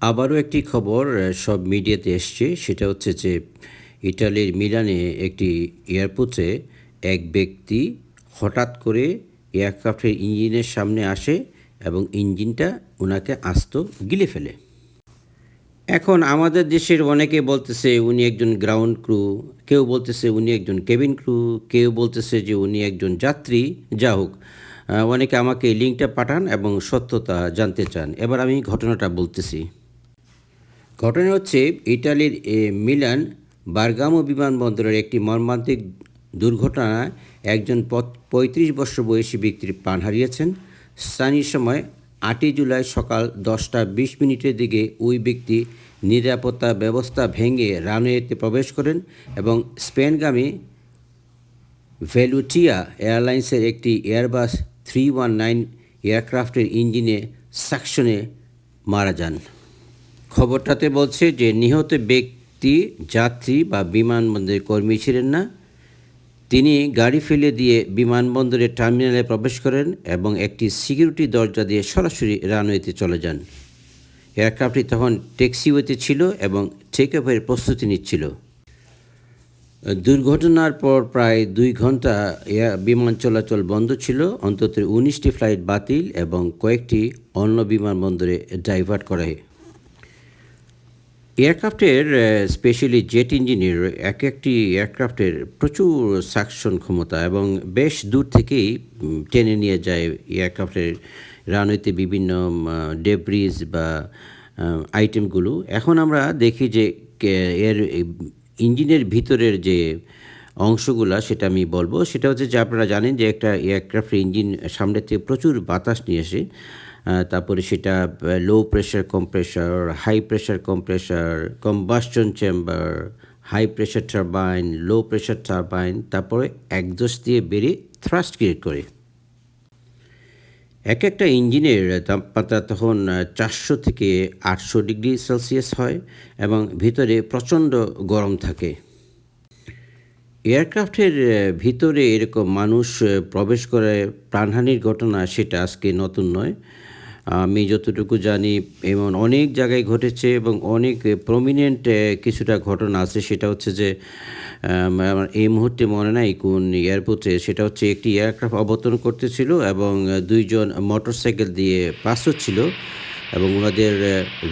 আবারও একটি খবর সব মিডিয়াতে এসছে। সেটা হচ্ছে যে, ইটালির মিলানে একটি এয়ারপোর্টে এক ব্যক্তি হঠাৎ করে এয়ারক্রাফটের ইঞ্জিনের সামনে আসে এবং ইঞ্জিনটা ওনাকে আস্ত গিলে ফেলে। এখন আমাদের দেশের অনেকে বলতেছে, উনি একজন গ্রাউন্ড ক্রু। কেউ বলতেছে, উনি একজন কেবিন ক্রু। কেউ বলতেছে যে, উনি একজন যাত্রী। যা হোক অনেকে আমাকে লিঙ্কটা পাঠান এবং সত্যতা জানতে চান। এবার আমি ঘটনাটা বলতেছি। ঘটনা হচ্ছে ইটালির মিলান, বার্গামো বিমানবন্দরের একটি মর্মান্তিক দুর্ঘটনায় একজন পঁয়ত্রিশ বছর বয়সী ব্যক্তির প্রাণ হারিয়েছেন। স্থানীয় সময় আটই জুলাই সকাল দশটা বিশ মিনিটের দিকে ওই ব্যক্তি নিরাপত্তা ব্যবস্থা ভেঙে রানওয়েতে প্রবেশ করেন এবং স্পেনগামী ভেলুটিয়া এয়ারলাইন্সের একটি এয়ারবাস থ্রি ওয়ান নাইন এয়ারক্রাফটের ইঞ্জিনে সাকশনে মারা যান। খবরটাতে বলছে যে, নিহত ব্যক্তি, যাত্রী বা বিমানবন্দরের কর্মী ছিলেন না। তিনি গাড়ি ফেলে দিয়ে বিমানবন্দরের টার্মিনালে প্রবেশ করেন এবং একটি সিকিউরিটি দরজা দিয়ে সরাসরি রানওয়েতে চলে যান। এয়ারক্রাফটটি তখন ট্যাক্সিওয়েতে ছিল এবং টেক অফের প্রস্তুতি নিচ্ছিল। দুর্ঘটনার পর প্রায় দুই ঘণ্টা বিমান চলাচল বন্ধ ছিল। অন্তত উনিশটি ফ্লাইট বাতিল এবং কয়েকটি অন্য বিমানবন্দরে ডাইভার্ট করা হয়। এয়ারক্রাফটের স্পেশালি জেট ইঞ্জিনের এক একটি এয়ারক্রাফটের প্রচুর সাকশন ক্ষমতা এবং বেশ দূর থেকেই টেনে নিয়ে যায় এয়ারক্রাফটের রানওয়েতে বিভিন্ন ডেব্রিজ বা আইটেমগুলো এখন আমরা দেখি যে এর ইঞ্জিনের ভিতরের যে অংশগুলা সেটা আমি বলব। সেটা হচ্ছে যে আপনারা জানেন যে একটা এয়ারক্রাফটের ইঞ্জিন সামনে থেকে প্রচুর বাতাস নিয়ে আসে। তারপরে সেটা low pressure compressor high pressure compressor combustion chamber high pressure turbine low pressure turbine তারপরে একজোস দিয়ে বেরিয়ে থ্রাস্ট ক্রিয়েট করে। এক একটা ইঞ্জিনের তাপমাত্রা তখন চারশো থেকে আটশো ডিগ্রি সেলসিয়াস হয় এবং ভিতরে প্রচণ্ড গরম থাকে। এয়ারক্রাফটের ভিতরে এরকম মানুষ প্রবেশ করে প্রাণহানির ঘটনা সেটা আজকে নতুন নয়। আমি যতটুকু জানি, এমন অনেক জায়গায় ঘটেছে এবং অনেক প্রমিনেন্ট কিছুটা ঘটনা আছে। সেটা হচ্ছে যে আমার এই মুহূর্তে মনে নাই কোন এয়ারপোর্টে, সেটা হচ্ছে একটি এয়ারক্রাফট অবতরণ করতেছিল এবং দুইজন মোটরসাইকেল দিয়ে পাস হচ্ছিল। এবং ওনাদের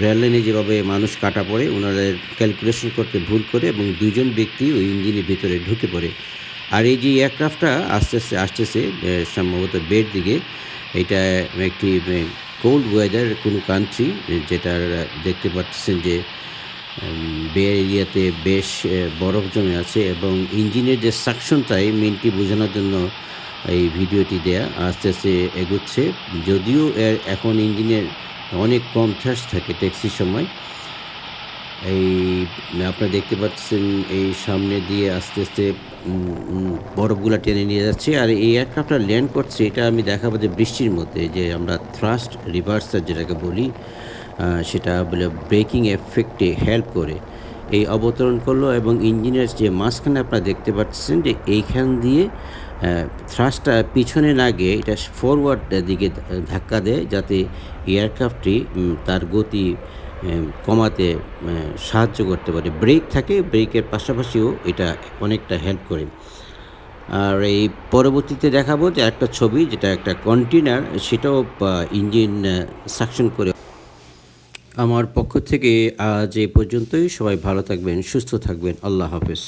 রেল লাইনে যেভাবে মানুষ কাটা পড়ে, ওনাদের ক্যালকুলেশন করতে ভুল করে এবং দুজন ব্যক্তি ওই ইঞ্জিনের ভিতরে ঢুকে পড়ে। আর এই যে এয়ারক্রাফটটা আস্তে আস্তে আসতেছে সম্ভবত বেড দিকে, এটা একটি কোল্ড ওয়েদার কোনো কান্ট্রি যেটার দেখতে পাচ্ছেন যে বে এরিয়াতে বেশ বরফ জমে আছে এবং ইঞ্জিনের যে সাকশনটাই মেনটি বোঝানোর জন্য এই ভিডিওটি দেয়া, আস্তে আস্তে এগোচ্ছে। যদিও এখন ইঞ্জিনের অনেক কম থ্রাস থাকে ট্যাক্সির সময়। এই, আপনারা দেখতে পাচ্ছেন এই সামনে দিয়ে আস্তে আস্তে বরফগুলা টেনে নিয়ে যাচ্ছে। আর এই এয়ারক্রাফটটা ল্যান্ড করছে, এটা আমি দেখাবো যে বৃষ্টির মধ্যে, যে আমরা থ্রাস্ট রিভার্সার যেটাকে বলি সেটা বলে ব্রেকিং এফেক্টে হেল্প করে। এই অবতরণ করল এবং ইঞ্জিনের যে মাঝখানে আপনারা দেখতে পাচ্ছেন যে এইখান দিয়ে থ্রাস্টটা পিছনে না গিয়ে এটা ফরওয়ার্ড দিকে ধাক্কা দেয়, যাতে এয়ারক্রাফটটি তার গতি কমাতে সাহায্য করতে পারে। ব্রেক থাকে ব্রেকের পাশাপাশিও এটা অনেকটা হেল্প করে। আর এই পরবর্তীতে দেখাবো যে একটা ছবি, যেটা একটা কন্টেনার সেটাও ইঞ্জিন সাকশন করে। আমার পক্ষ থেকে আজ এ পর্যন্তই। সবাই ভালো থাকবেন, সুস্থ থাকবেন। আল্লাহ হাফেজ।